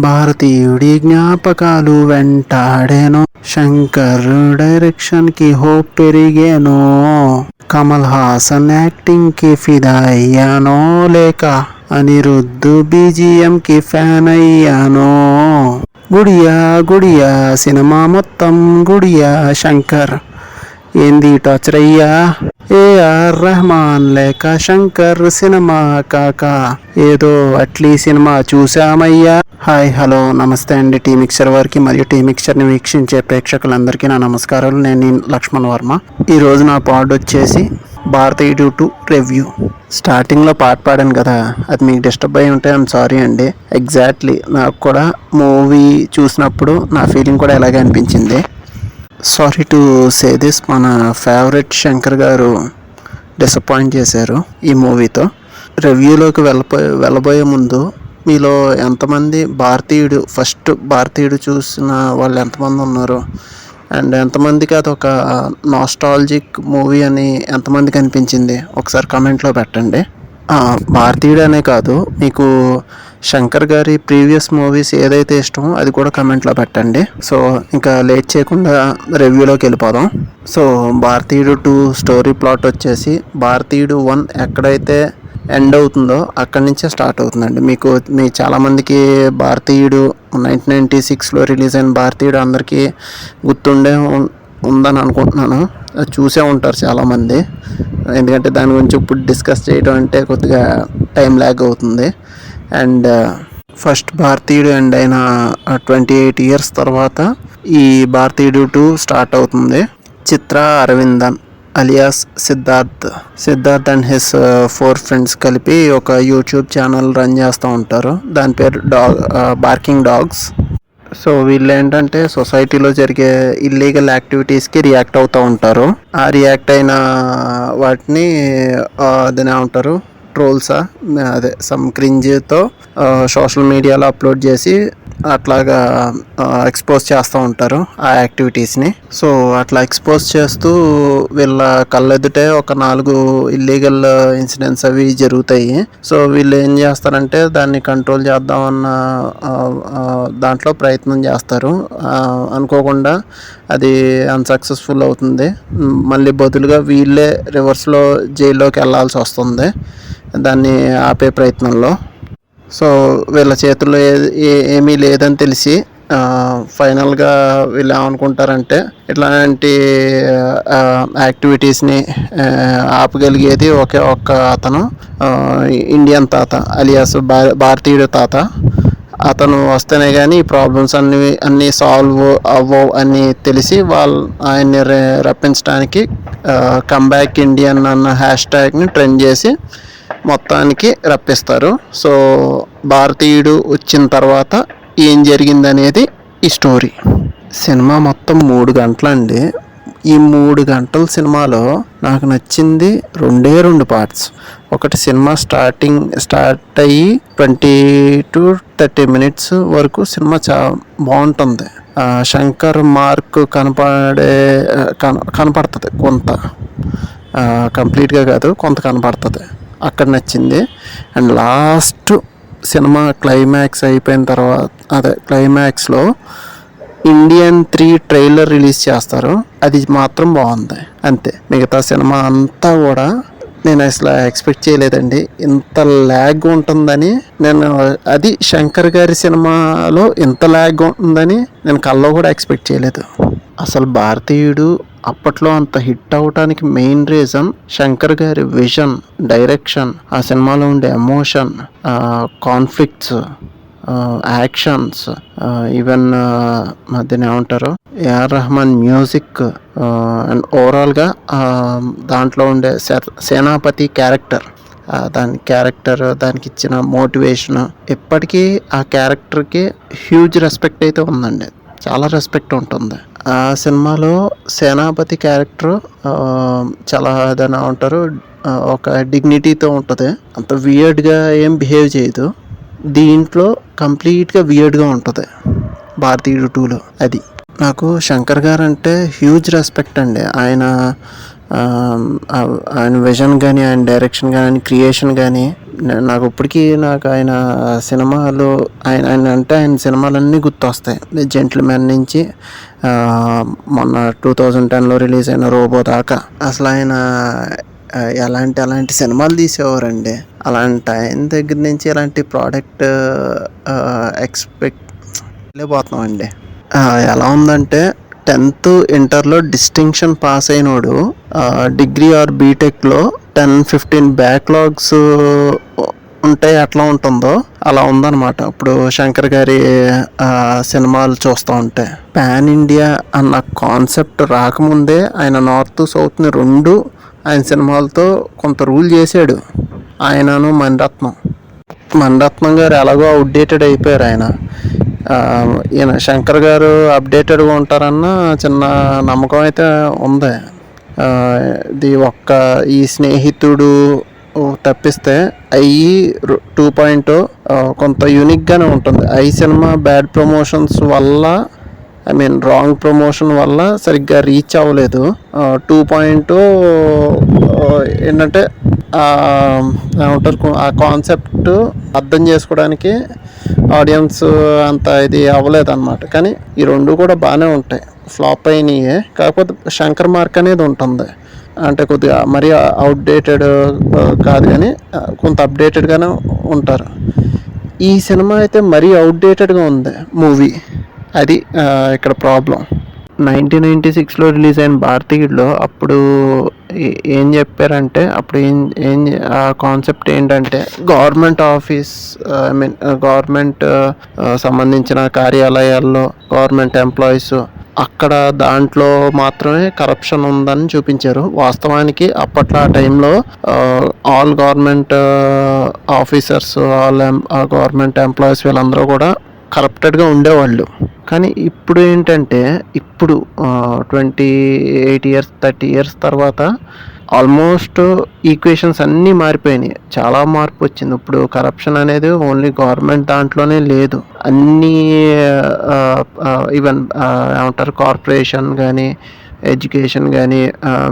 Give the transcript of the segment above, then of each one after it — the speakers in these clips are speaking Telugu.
భారతీయుడి జ్ఞాపకాలు వెంటాడేను శంకర్ డైరెక్షన్కి హోప్ పెరిగేను కమల్ హాసన్ యాక్టింగ్కి ఫిదా అయ్యానో లేక అనిరుద్ధు బీజిఎం కి ఫ్యాన్ అయ్యానో గుడియా గుడియా సినిమా మొత్తం గుడియా శంకర్ ఏంది టార్చర్ అయ్యా ఏఆర్ రెహమాన్ లేక శంకర్ సినిమా కాక. ఏదో అట్లీ సినిమా చూసామయ్యా హాయ్ హలో నమస్తే అండి టీ మిక్చర్ వారికి మరియు టీ మిక్చర్ని వీక్షించే ప్రేక్షకులందరికీ నా నమస్కారాలు. నేను లక్ష్మణ్ వర్మ. ఈరోజు నా పాడ్ వచ్చేసి భారతీయుడు టు రివ్యూ. స్టార్టింగ్లో పాట పాడాను కదా అది మీకు డిస్టర్బ్ అయి ఉంటే ఐమ్ సారీ అండి. ఎగ్జాక్ట్లీ నాకు కూడా మూవీ చూసినప్పుడు నా ఫీలింగ్ కూడా ఎలాగే అనిపించింది. Sorry to say this. మన ఫేవరెట్ శంకర్ గారు డిసప్పాయింట్ చేశారు ఈ మూవీతో. రివ్యూలోకి వెళ్ళబోయే వెళ్ళబోయే ముందు మీలో ఎంతమంది భారతీయుడు ఫస్ట్ భారతీయుడు చూసిన వాళ్ళు ఎంతమంది ఉన్నారు? అండ్ ఎంతమందికి అది ఒక నాస్టాలజిక్ మూవీ అని ఎంతమందికి అనిపించింది? ఒకసారి కమెంట్లో పెట్టండి. భారతీయుడు అనే కాదు మీకు శంకర్ గారి ప్రీవియస్ మూవీస్ ఏదైతే ఇష్టమో అది కూడా కమెంట్లో పెట్టండి. సో ఇంకా లేట్ చేయకుండా రివ్యూలోకి వెళ్ళిపోదాం. సో భారతీయుడు టూ స్టోరీ ప్లాట్ వచ్చేసి భారతీయుడు వన్ ఎక్కడైతే ఎండ్ అవుతుందో అక్కడి నుంచే స్టార్ట్ అవుతుందండి. మీకు మీ చాలామందికి భారతీయుడు నైన్టీన్ నైంటీ సిక్స్లో రిలీజ్ అయిన భారతీయుడు అందరికీ గుర్తుండే ఉం- ఉందని అనుకుంటున్నాను. అది చూసే ఉంటారు చాలామంది. ఎందుకంటే దాని గురించి ఇప్పుడు డిస్కస్ చేయడం అంటే కొద్దిగా టైం ల్యాగ్ అవుతుంది. And first uh, Bharateeyudu and అయిన ట్వంటీ ఎయిట్ ఇయర్స్ తర్వాత ఈ భారతీయుడు టూ స్టార్ట్ అవుతుంది. Chitra Aravindan alias Siddharth. Siddharth and his four friends కలిపి ఒక యూట్యూబ్ ఛానల్ రన్ చేస్తూ ఉంటారు. దాని పేరు డాగ్ బార్కింగ్ డాగ్స్ సో వీళ్ళు ఏంటంటే సొసైటీలో జరిగే ఇల్లీగల్ యాక్టివిటీస్కి రియాక్ట్ అవుతూ ఉంటారు. ఆ రియాక్ట్ అయిన వాటిని అదేనే ఉంటారు ట్రోల్సా అదే సమ్ క్రింజ్తో సోషల్ మీడియాలో అప్లోడ్ చేసి అట్లాగా ఎక్స్పోజ్ చేస్తూ ఉంటారు ఆ యాక్టివిటీస్ని సో అట్లా ఎక్స్పోజ్ చేస్తూ వీళ్ళ కళ్ళెదుటే ఒక నాలుగు ఇల్లీగల్ ఇన్సిడెంట్స్ అవి జరుగుతాయి. సో వీళ్ళు ఏం చేస్తారంటే దాన్ని కంట్రోల్ చేద్దామన్న దాంట్లో ప్రయత్నం చేస్తారు. అనుకోకుండా అది అన్సక్సెస్ఫుల్ అవుతుంది. మళ్ళీ బదులుగా వీళ్ళే రివర్స్లో జైల్లోకి వెళ్ళాల్సి వస్తుంది. దాన్ని ఆపే ప్రయత్నంలో. సో వీళ్ళ చేతుల్లో ఏ- ఏమీ లేదని తెలిసి ఫైనల్గా వీళ్ళు ఏమనుకుంటారంటే ఇట్లాంటి యాక్టివిటీస్ని ఆపగలిగేది ఒకే ఒక్క అతను ఇండియన్ తాత అలియాస్ భార- భారతీయుడు తాత. అతను వస్తేనే కానీ ఈ ప్రాబ్లమ్స్ అన్ని అన్నీ సాల్వ్ అవ్వవు అని తెలిసి వాళ్ళు ఆయన్ని రప్పించడానికి కమ్బ్యాక్ ఇండియన్ అన్న హ్యాష్ ట్యాగ్ని ట్రెండ్ చేసి మొత్తానికి రప్పిస్తారు. సో భారతీయుడు వచ్చిన తర్వాత ఏం జరిగిందనేది ఈ స్టోరీ. సినిమా మొత్తం మూడు గంటలండి. ఈ మూడు గంటల సినిమాలో నాకు నచ్చింది రెండే రెండు పార్ట్స్ ఒకటి సినిమా స్టార్టింగ్ స్టార్ట్ అయ్యి ట్వంటీ టు థర్టీ మినిట్స్ వరకు సినిమా చా బాగుంటుంది. శంకర్ మార్క్ కనపడే కన కనపడుతుంది కొంత. కంప్లీట్గా కాదు కొంత కనపడుతుంది. అక్కడ నచ్చింది. అండ్ లాస్ట్ సినిమా క్లైమాక్స్ అయిపోయిన తర్వాత అదే క్లైమాక్స్లో ఇండియన్ త్రీ ట్రైలర్ రిలీజ్ చేస్తారు. అది మాత్రం బాగుంది. అంతే. మిగతా సినిమా అంతా కూడా నేను అసలు ఎక్స్పెక్ట్ చేయలేదండి. ఇంత ల్యాగ్ ఉంటుందని నేను అది శంకర్ గారి సినిమాలో ఇంత ల్యాగ్ ఉంటుందని నేను కల్లో కూడా ఎక్స్పెక్ట్ చేయలేదు. అసలు భారతీయుడు అప్పట్లో అంత హిట్ అవటానికి మెయిన్ రీజన్ శంకర్ గారి విజన్ డైరెక్షన్ ఆ సినిమాలో ఉండే ఎమోషన్ కాన్ఫ్లిక్ట్స్ యాక్షన్స్ ఈవెన్ మధ్యన ఏమంటారు? ఏఆర్ రెహమాన్ మ్యూజిక్ అండ్ ఓవరాల్గా దాంట్లో ఉండే సేనాపతి క్యారెక్టర్ దాని క్యారెక్టర్ దానికి ఇచ్చిన మోటివేషన్ ఇప్పటికీ ఆ క్యారెక్టర్కి హ్యూజ్ రెస్పెక్ట్ అయితే ఉందండి. చాలా రెస్పెక్ట్ ఉంటుంది. ఆ సినిమాలో సేనాపతి క్యారెక్టర్ చాలా ఏదైనా ఉంటారు. ఒక డిగ్నిటీతో ఉంటుంది. అంత వియర్డ్గా ఏం బిహేవ్ చేయదు. దీంట్లో కంప్లీట్గా వియర్డ్గా ఉంటుంది. భారతీయుడు టూలో అది. నాకు శంకర్ గారు అంటే హ్యూజ్ రెస్పెక్ట్ అండి. ఆయన ఆయన విజన్ కానీ ఆయన డైరెక్షన్ కానీ క్రియేషన్ కానీ నాకు ఇప్పటికీ నాకు ఆయన సినిమాలు ఆయన ఆయన అంటే ఆయన సినిమాలన్నీ గుర్తొస్తాయి. జెంట్ల్మెన్ నుంచి మొన్న టూ థౌజండ్ టెన్లో రిలీజ్ అయిన రోబో దాకా. అసలు ఆయన ఎలాంటి అలాంటి సినిమాలు తీసేవారండి. అలాంటి ఆయన దగ్గర నుంచి ఇలాంటి ప్రోడక్ట్ ఎక్స్పెక్ట్ వెళ్ళిపోతున్నామండి ఎలా ఉందంటే టెన్త్ ఇంటర్లో డిస్టింక్షన్ పాస్ అయినోడు డిగ్రీ ఆర్ బీటెక్లో టెన్ ఫిఫ్టీన్ బ్యాక్లాగ్స్ ఉంటే ఎట్లా ఉంటుందో అలా ఉందన్నమాట. ఇప్పుడు శంకర్ గారి సినిమాలు చూస్తూ ఉంటే. పాన్ ఇండియా అన్న కాన్సెప్ట్ రాకముందే ఆయన నార్త్ సౌత్ని రెండు ఆయన సినిమాలతో కొంత రూల్ చేశాడు. ఆయనను మణిరత్నం. మణిరత్నం గారు ఎలాగో అవుట్డేటెడ్ అయిపోయారు ఆయన. ఈయన శంకర్ గారు అప్డేటెడ్గా ఉంటారన్న చిన్న నమ్మకం అయితే ఉంది. ఇది ఒక్క ఈ స్నేహితుడు తప్పిస్తే అయ్యి టూ పాయింట్ కొంత యూనిక్గానే ఉంటుంది. ఐ సినిమా బ్యాడ్ ప్రమోషన్స్ వల్ల ఐ మీన్ రాంగ్ ప్రమోషన్ వల్ల సరిగ్గా రీచ్ అవ్వలేదు. టూ పాయింట్ ఏంటంటే ఏమంటారు ఆ కాన్సెప్ట్ అర్థం చేసుకోవడానికి ఆడియన్స్ అంత ఇది అవ్వలేదు అనమాట కానీ ఈ రెండు కూడా బాగానే ఉంటాయి. ఫ్లాప్ అయినాయే. కాకపోతే శంకర్ మార్క్ అనేది ఉంటుంది. అంటే కొద్దిగా మరీ అవుట్డేటెడ్ కాదు కానీ కొంత అప్డేటెడ్గానే ఉంటారు. ఈ సినిమా అయితే మరీ అవుట్డేటెడ్గా ఉంది మూవీ అది ఇక్కడ ప్రాబ్లం నైన్టీన్ నైంటీ సిక్స్లో రిలీజ్ అయిన భారతీయుడిలో అప్పుడు ఏం చెప్పారంటే అప్పుడు ఏం ఏం ఆ కాన్సెప్ట్ ఏంటంటే government office I mean government సంబంధించిన కార్యాలయాల్లో గవర్నమెంట్ ఎంప్లాయీస్ అక్కడ దాంట్లో మాత్రమే కరప్షన్ ఉందని చూపించారు. వాస్తవానికి అప్పట్లో ఆ టైంలో all government officers all government employees వీళ్ళందరూ కూడా కరప్టెడ్గా ఉండేవాళ్ళు. కానీ ఇప్పుడు ఏంటంటే ఇప్పుడు twenty eight years thirty years తర్వాత ఆల్మోస్ట్ ఈక్వేషన్స్ అన్నీ మారిపోయినాయి. చాలా మార్పు వచ్చింది. ఇప్పుడు కరప్షన్ అనేది ఓన్లీ గవర్నమెంట్ దాంట్లోనే లేదు. అన్నీ ఈవెన్ ఏమంటారు కార్పొరేషన్ కానీ ఎడ్యుకేషన్ కానీ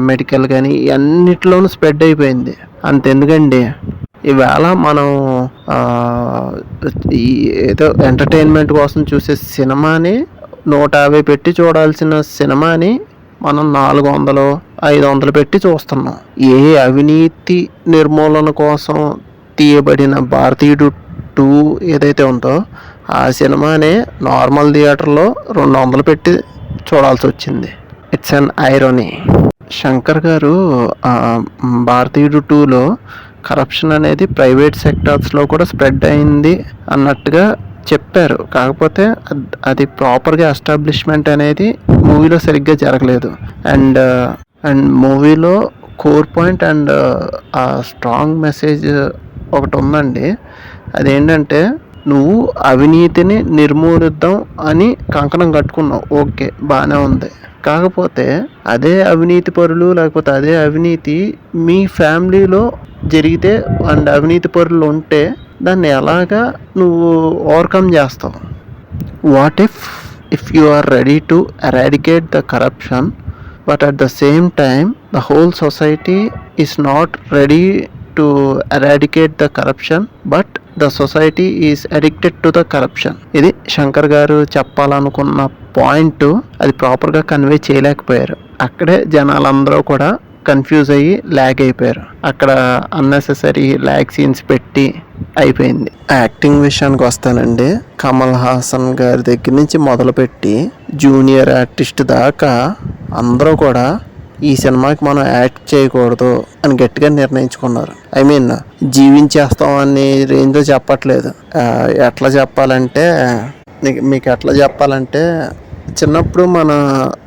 మెడికల్ కానీ అన్నిట్లోనూ స్ప్రెడ్ అయిపోయింది. అంతెందుకండి? ఈవేళ మనం ఈ ఏదో ఎంటర్టైన్మెంట్ కోసం చూసే సినిమాని నూట యాభై పెట్టి చూడాల్సిన సినిమాని మనం నాలుగు వందలు ఐదు వందలు పెట్టి చూస్తున్నాం. ఏ అవినీతి నిర్మూలన కోసం తీయబడిన భారతీయుడు టూ ఏదైతే ఉందో ఆ సినిమానే నార్మల్ థియేటర్లో రెండు వందలు పెట్టి చూడాల్సి వచ్చింది. ఇట్స్ అన్ ఐరోనీ శంకర్ గారు భారతీయుడు టూలో కరప్షన్ అనేది ప్రైవేట్ సెక్టార్స్లో కూడా స్ప్రెడ్ అయింది అన్నట్టుగా చెప్పారు. కాకపోతే అది ప్రాపర్గా ఎస్టాబ్లిష్మెంట్ అనేది మూవీలో సరిగ్గా జరగలేదు. అండ్ అండ్ మూవీలో కోర్ పాయింట్ అండ్ ఆ స్ట్రాంగ్ మెసేజ్ ఒకటి ఉందండి. అదేంటంటే నువ్వు అవినీతిని నిర్మూలిద్దాం అని కంకణం కట్టుకున్నావు. ఓకే బాగానే ఉంది. కాకపోతే అదే అవినీతి పరులు లేకపోతే అదే అవినీతి మీ ఫ్యామిలీలో జరిగితే అండ్ అవినీతి పరులు ఉంటే దాన్ని ఎలాగా నువ్వు ఓవర్కమ్ చేస్తావు? What if if you are ready to eradicate the corruption but at the same time the whole society is not ready to eradicate the corruption but the society is addicted to the corruption ఇది శంకర్ గారు చెప్పాలనుకున్న పాయింట్ అది ప్రాపర్గా కన్వే చేయలేకపోయారు. అక్కడే జనాలందరూ కూడా కన్ఫ్యూజ్ అయ్యి ల్యాగ్ అయిపోయారు. అక్కడ అన్నెసెసరీ ల్యాగ్ సీన్స్ పెట్టి అయిపోయింది. యాక్టింగ్ విషయానికి వస్తానండి. కమల్ హాసన్ గారి దగ్గర నుంచి మొదలుపెట్టి జూనియర్ ఆర్టిస్ట్ దాకా అందరూ కూడా ఈ సినిమాకి మనం యాక్ట్ చేయకూడదు అని గట్టిగా నిర్ణయించుకున్నారు. ఐ మీన్ జీవించేస్తాం అని రేంజ్లో చెప్పట్లేదు. ఎట్లా చెప్పాలంటే మీకు మీకు ఎట్లా చెప్పాలంటే చిన్నప్పుడు మన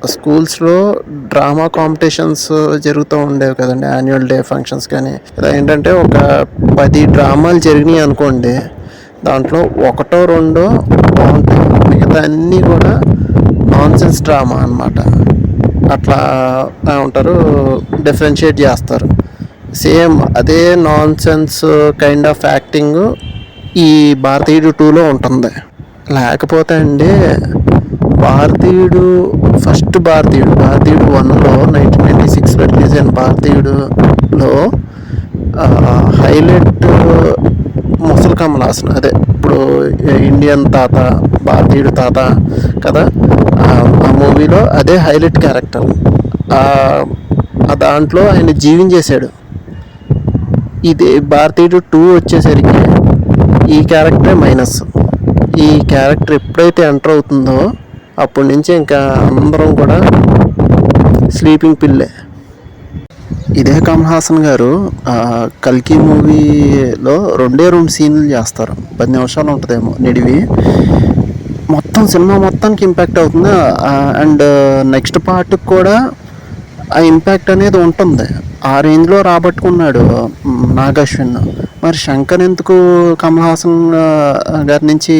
స్కూల్స్లో డ్రామా కాంపిటీషన్స్ జరుగుతూ ఉండేవి కదండి యాన్యువల్ డే ఫంక్షన్స్ కానీ. ఇలా ఏంటంటే ఒక పది డ్రామాలు జరిగినాయి అనుకోండి దాంట్లో ఒకటో రెండో బాగుంటాయి. మిగతా అన్నీ కూడా నాన్ సెన్స్ డ్రామా అనమాట అట్లా ఉంటారు డిఫరెన్షియేట్ చేస్తారు. సేమ్ అదే nonsense kind of acting ఈ భారతీయుడు టూలో ఉంటుంది. లేకపోతే అండి భారతీయుడు ఫస్ట్ భారతీయుడు భారతీయుడు వన్లో నైన్టీన్ నైన్టీ సిక్స్లో రిలీజ్ అయిన భారతీయుడులో హైలైట్ కమల్ హాసన్. అదే ఇప్పుడు ఇండియన్ తాత భారతీయుడు తాత కదా? ఆ- ఆ మూవీలో అదే హైలైట్ క్యారెక్టర్ ఆ దాంట్లో ఆయన జీవించేశాడు. ఇది భారతీయుడు టూ వచ్చేసరికి ఈ క్యారెక్టరే మైనస్ ఈ క్యారెక్టర్ ఎప్పుడైతే ఎంటర్ అవుతుందో అప్పటి నుంచి ఇంకా అందరం కూడా స్లీపింగ్ పిల్లే ఇదే కమల్ హాసన్ గారు కల్కి మూవీలో రెండే రెండు సీన్లు చేస్తారు. పది నిమిషాలు ఉంటుందేమో నిడివి. మొత్తం సినిమా మొత్తానికి ఇంపాక్ట్ అవుతుంది. అండ్ నెక్స్ట్ పార్ట్కి కూడా ఆ ఇంపాక్ట్ అనేది ఉంటుంది. ఆ రేంజ్లో రాబట్టుకున్నాడు నాగశ్విన్. మరి శంకర్ ఎందుకు కమల్ హాసన్ గారి నుంచి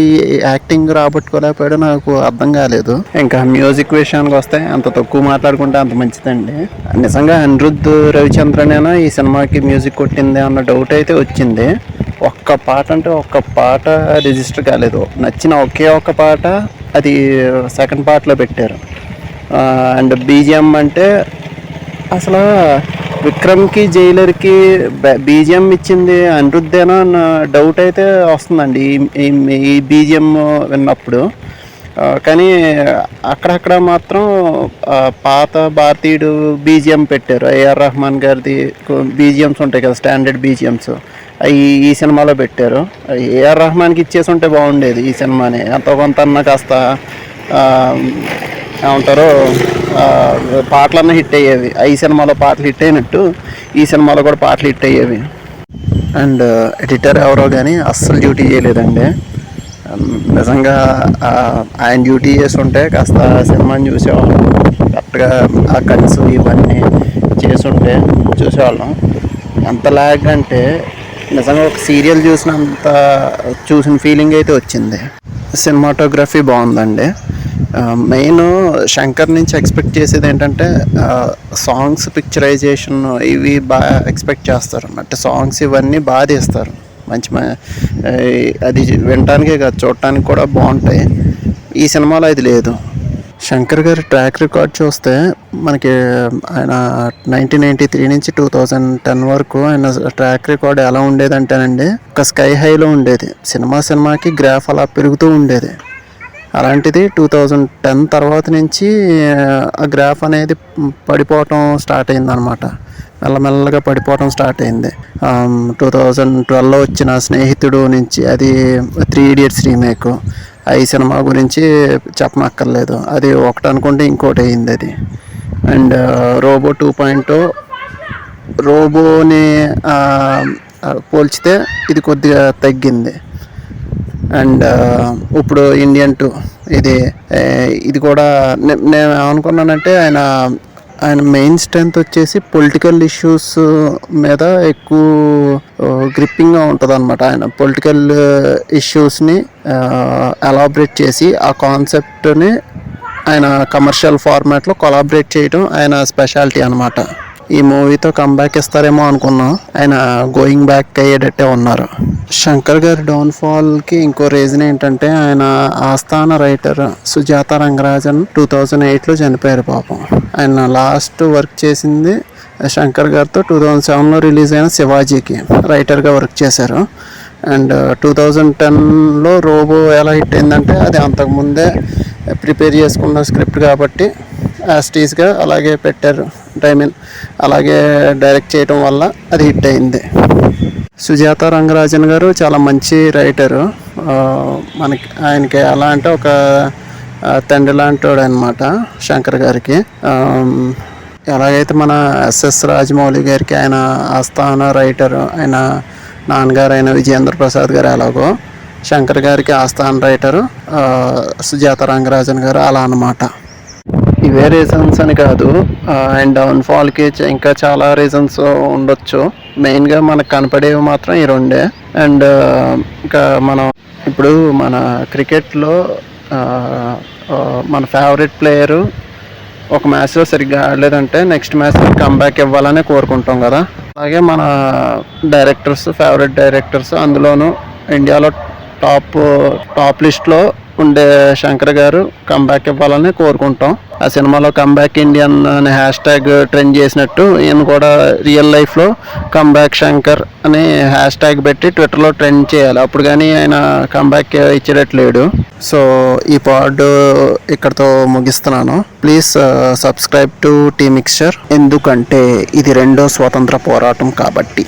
యాక్టింగ్ రాబట్టుకోలేకపోయాడో నాకు అర్థం కాలేదు. ఇంకా మ్యూజిక్ విషయానికి వస్తే అంత తక్కువ మాట్లాడుకుంటే అంత మంచిదండి. నిజంగా అనిరుద్ధ్ రవిచంద్రనేనా ఈ సినిమాకి మ్యూజిక్ కొట్టింది అన్న డౌట్ అయితే వచ్చింది. ఒక్క పాట అంటే ఒక్క పాట రిజిస్టర్ కాలేదు. నచ్చిన ఒకే ఒక్క పాట అది సెకండ్ పార్ట్లో పెట్టారు. అండ్ బీజిఎం అంటే అసలు విక్రమ్కి జైలర్కి బీజిఎం ఇచ్చింది అనిరుద్ధేనా అన్న డౌట్ అయితే వస్తుందండి ఈ- ఈ- బీజిఎం విన్నప్పుడు. కానీ అక్కడక్కడ మాత్రం పాత భారతీయుడు బీజిఎం పెట్టారు. ఏఆర్ రెహమాన్ గారిది బీజిఎమ్స్ ఉంటాయి కదా స్టాండర్డ్ బీజిఎమ్స్. అవి ఈ సినిమాలో పెట్టారు. ఏఆర్ రెహమాన్కి ఇచ్చేసి ఉంటే బాగుండేది ఈ సినిమాని. అంత కొంత అన్న కాస్త ఏమంటారు పాటలన్నీ హిట్ అయ్యేవి. ఈ సినిమాలో పాటలు హిట్ అయినట్టు ఈ సినిమాలో కూడా పాటలు హిట్ అయ్యేవి. అండ్ ఎడిటర్ ఎవరో కానీ అస్సలు డ్యూటీ చేయలేదండి. నిజంగా ఆయన డ్యూటీ చేసి ఉంటే కాస్త సినిమాని చూసేవాళ్ళం. కరెక్ట్గా ఆ కట్స్ ఇవన్నీ చేస్తుంటే చూసేవాళ్ళం. ఎంత లాగ్ అంటే నిజంగా ఒక సీరియల్ చూసినంత చూసిన ఫీలింగ్ అయితే వచ్చింది. సినిమాటోగ్రఫీ బాగుందండి. మెయిన్ శంకర్ నుంచి ఎక్స్పెక్ట్ చేసేది ఏంటంటే సాంగ్స్ పిక్చరైజేషన్ ఇవి బాగా ఎక్స్పెక్ట్ చేస్తారు అంటే సాంగ్స్ ఇవన్నీ బాగా తీస్తారు. మంచి అది వినటానికే కాదు చూడటానికి కూడా బాగుంటాయి. ఈ సినిమాలో అది లేదు. శంకర్ గారి ట్రాక్ రికార్డ్ చూస్తే మనకి ఆయన నైన్టీన్ నైన్టీ త్రీ నుంచి టూ థౌజండ్ టెన్ వరకు ఆయన ట్రాక్ రికార్డ్ ఎలా ఉండేదంటేనండి ఒక స్కై హైలో ఉండేది. సినిమా సినిమాకి గ్రాఫ్ అలా పెరుగుతూ ఉండేది. అలాంటిది టూ థౌజండ్ టెన్ తర్వాత నుంచి ఆ గ్రాఫ్ అనేది పడిపోవటం స్టార్ట్ అయిందనమాట మెల్లమెల్లగా పడిపోవటం స్టార్ట్ అయింది. టూ థౌజండ్ ట్వెల్వ్లో వచ్చిన స్నేహితుడు నుంచి అది త్రీ ఇడియట్స్ రీమేక్. ఈ సినిమా గురించి చెప్పనక్కర్లేదు. అది ఒకటి అనుకుంటే ఇంకోటి అయింది అది. అండ్ రోబో టూ పాయింట్ రోబోని పోల్చితే ఇది కొద్దిగా తగ్గింది. అండ్ ఇప్పుడు ఇండియన్ టూ ఇది ఇది కూడా నేను అనుకున్నానంటే ఆయన ఆయన మెయిన్ స్ట్రెంత్ వచ్చేసి పొలిటికల్ ఇష్యూస్ మీద ఎక్కువ గ్రిప్పింగ్గా ఉంటుంది అనమాట ఆయన. పొలిటికల్ ఇష్యూస్ని ఎలాబరేట్ చేసి ఆ కాన్సెప్ట్ని ఆయన కమర్షియల్ ఫార్మాట్లో కొలాబరేట్ చేయడం ఆయన స్పెషాలిటీ అనమాట ఈ మూవీతో కంబ్యాక్ ఇస్తారేమో అనుకున్నాం. ఆయన గోయింగ్ బ్యాక్ అయ్యేటట్టే ఉన్నారు. శంకర్ గారి డౌన్ఫాల్కి ఇంకో రీజన్ ఏంటంటే ఆయన ఆస్థాన writer Sujatha Rangarajan two thousand ఎయిట్లో చనిపోయారు పాపం. ఆయన లాస్ట్ వర్క్ చేసింది శంకర్ గారితో టూ థౌజండ్ సెవెన్లో రిలీజ్ అయిన శివాజీకి రైటర్గా వర్క్ చేశారు. అండ్ టూ థౌజండ్ టెన్లో రోబో ఎలా హిట్ అయిందంటే అది అంతకుముందే ప్రిపేర్ చేసుకున్న స్క్రిప్ట్ కాబట్టి యాస్టీస్గా అలాగే పెట్టారు. అంటే ఐ మీన్ అలాగే డైరెక్ట్ చేయటం వల్ల అది హిట్ అయింది. సుజాత రంగరాజన్ గారు చాలా మంచి రైటరు. మనకి ఆయనకి ఎలా అంటే ఒక తండ్రి లాంటివాడు అనమాట శంకర్ గారికి. ఎలాగైతే మన ఎస్ఎస్ రాజమౌళి గారికి ఆయన ఆస్థాన రైటరు ఆయన నాన్నగారు అయిన విజయేంద్ర ప్రసాద్ గారు ఎలాగో శంకర్ గారికి ఆస్థాన రైటరు సుజాత రంగరాజన్ గారు అలా అనమాట ఇవే రీజన్స్ అని కాదు. అండ్ డౌన్ఫాల్కి ఇంకా చాలా రీజన్స్ ఉండొచ్చు. మెయిన్గా మనకు కనపడేవి మాత్రం ఈ రెండే. అండ్ ఇంకా మనం ఇప్పుడు మన క్రికెట్లో మన ఫేవరెట్ ప్లేయరు ఒక మ్యాచ్లో సరిగ్గా ఆడలేదంటే నెక్స్ట్ మ్యాచ్ కంబ్యాక్ ఇవ్వాలని కోరుకుంటాం కదా. అలాగే మన డైరెక్టర్స్ ఫేవరెట్ డైరెక్టర్స్ అందులోనూ ఇండియాలో టాప్ టాప్ లిస్ట్లో ఉండే శంకర్ గారు కంబ్యాక్ ఇవ్వాలని కోరుకుంటాం. ఆ సినిమాలో కంబ్యాక్ ఇండియన్ అనే హ్యాష్ ట్యాగ్ ట్రెండ్ చేసినట్టు ఈయన కూడా రియల్ లైఫ్లో కంబ్యాక్ శంకర్ అని హ్యాష్ ట్యాగ్ పెట్టి ట్విట్టర్లో ట్రెండ్ చేయాలి. అప్పుడు కానీ ఆయన కంబ్యాక్ ఇచ్చేటట్లేడు. సో ఈ పాడ్ ఇక్కడతో ముగిస్తున్నాను. Please subscribe to tea mixture ఎందుకంటే ఇది రెండో స్వాతంత్ర పోరాటం కాబట్టి.